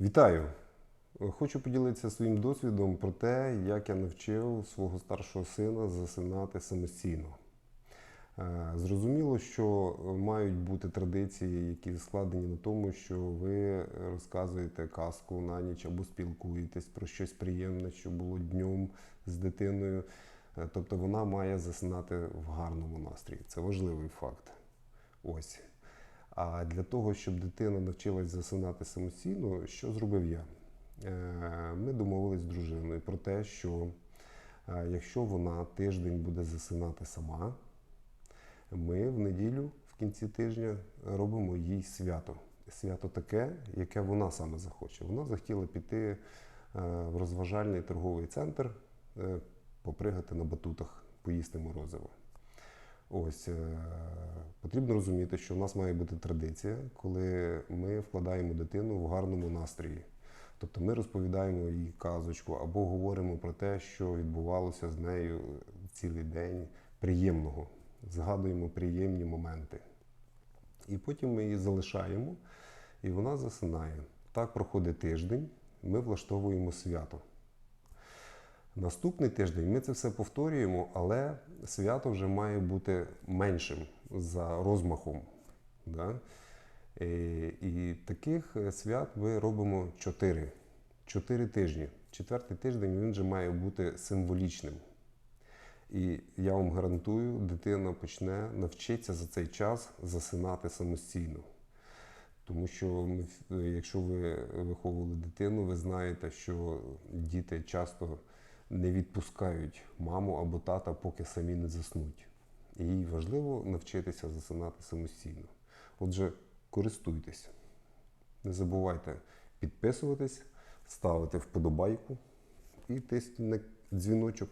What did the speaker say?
Вітаю! Хочу поділитися своїм досвідом про те, як я навчив свого старшого сина засинати самостійно. Е, Зрозуміло, що мають бути традиції, які складені на тому, що ви розказуєте казку на ніч або спілкуєтесь про щось приємне, що було днем з дитиною. Е, Тобто вона має засинати в гарному настрої. Це важливий факт. Ось. А для того, щоб дитина навчилась засинати самостійно, що зробив я? Е, Ми домовились з дружиною про те, що е, якщо вона тиждень буде засинати сама, ми в неділю в кінці тижня робимо їй свято. Свято таке, яке вона саме захоче. Вона захотіла піти е, в розважальний торговий центр, попригати на батутах, поїсти морозиво. Ось е, потрібно розуміти, що в нас має бути традиція, коли ми вкладаємо дитину в гарному настрої. Тобто ми розповідаємо їй казочку або говоримо про те, що відбувалося з нею цілий день приємного, згадуємо приємні моменти. І потім ми її залишаємо, і вона засинає. Так проходить тиждень, ми влаштовуємо свято. Наступний тиждень ми це все повторюємо, але свято вже має бути меншим за розмахом. Да? І, і таких е, свят ми робимо чотири. Чотири тижні. Четвертий тиждень він вже має бути символічним. І я вам гарантую, дитина почне навчитися за цей час засинати самостійно. Тому що е, якщо ви виховували дитину, ви знаєте, що діти часто не відпускають маму або тата, поки самі не заснуть. Їй важливо навчитися засинати самостійно. Отже, користуйтесь. Не забувайте підписуватись, ставити вподобайку і тисніть на дзвіночок.